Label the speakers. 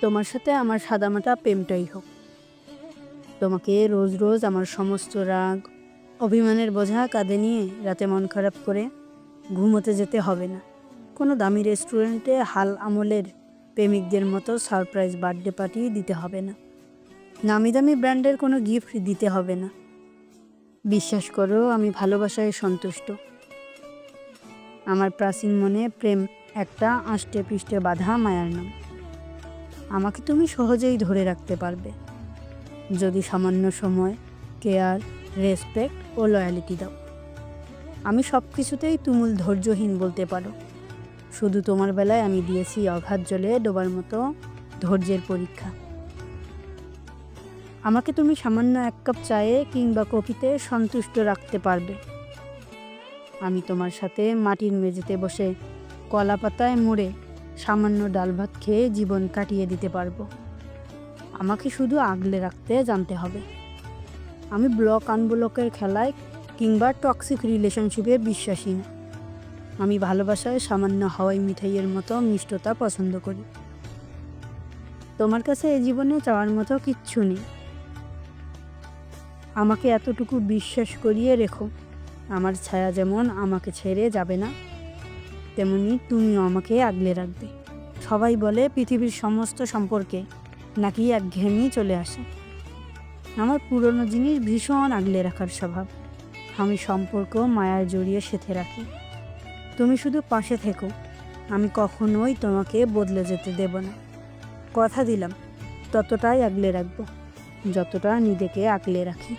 Speaker 1: তোমার সাথে আমার সাদামাটা প্রেমটাই হোক। তোমাকে রোজ রোজ আমার সমস্ত রাগ, অভিমানের বোঝা কাঁধে নিয়ে রাতে মন খারাপ করে ঘুমোতে যেতে হবে না। কোনো দামি রেস্টুরেন্টে হাল আমলের প্রেমিকদের মতো সারপ্রাইজ বার্থডে পার্টি দিতে হবে না। নামি দামি ব্র্যান্ডের কোনো গিফট দিতে হবে না। বিশ্বাস করো, আমি ভালোবাসায় সন্তুষ্ট। আমার প্রাচীন মনে প্রেম একটা আষ্টে পৃষ্ঠে বাধা মায়ার নাম। আমাকে তুমি সহজেই ধরে রাখতে পারবে। যদি সামান্য সময়, কেয়ার, রেসপেক্ট ও লয়ালিটি দাও। আমি সব কিছুতেই তুমুল ধৈর্যহীন বলতে পারো। শুধু তোমার বেলায় আমি দিয়েছি অঘাত জলে ডোবার মতো ধৈর্যের পরীক্ষা। আমাকে তুমি সামান্য এক কাপ চায়ে কিংবা কফিতে সন্তুষ্ট রাখতে পারবে। আমি তোমার সাথে মাটির মেঝেতে বসে কলা পাতায় মুড়ে সামান্য ডাল ভাত খেয়ে জীবন কাটিয়ে দিতে পারব। আমাকে শুধু আগলে রাখতে জানতে হবে। আমি ব্লক আনব্লকের খেলায় কিংবা টক্সিক রিলেশনশিপে বিশ্বাসী না। আমি ভালোবাসায় সামান্য হাওয়াই মিঠাইয়ের মতো মিষ্টতা পছন্দ করি। তোমার কাছে এই জীবনে চাওয়ার মতো কিচ্ছু নেই। আমাকে এতটুকু বিশ্বাস করিয়ে রেখো। আমার ছায়া যেমন আমাকে ছেড়ে যাবে না। তেমনি তুমিও আমাকে আগলে রাখবে। সবাই বলে পৃথিবীর সমস্ত সম্পর্কে নাকি একঘেয়েমি চলে আসে। আমার পুরনো জিনিস ভীষণ আগলে রাখার স্বভাব। আমি সম্পর্ক মায়ার জড়িয়ে সেথে রাখি। তুমি শুধু পাশে থেকো। আমি কখনোই তোমাকে বদলে যেতে দেব না। কথা দিলাম, ততটাই আগলে রাখব, যতটা নিজেকে আগলে রাখি।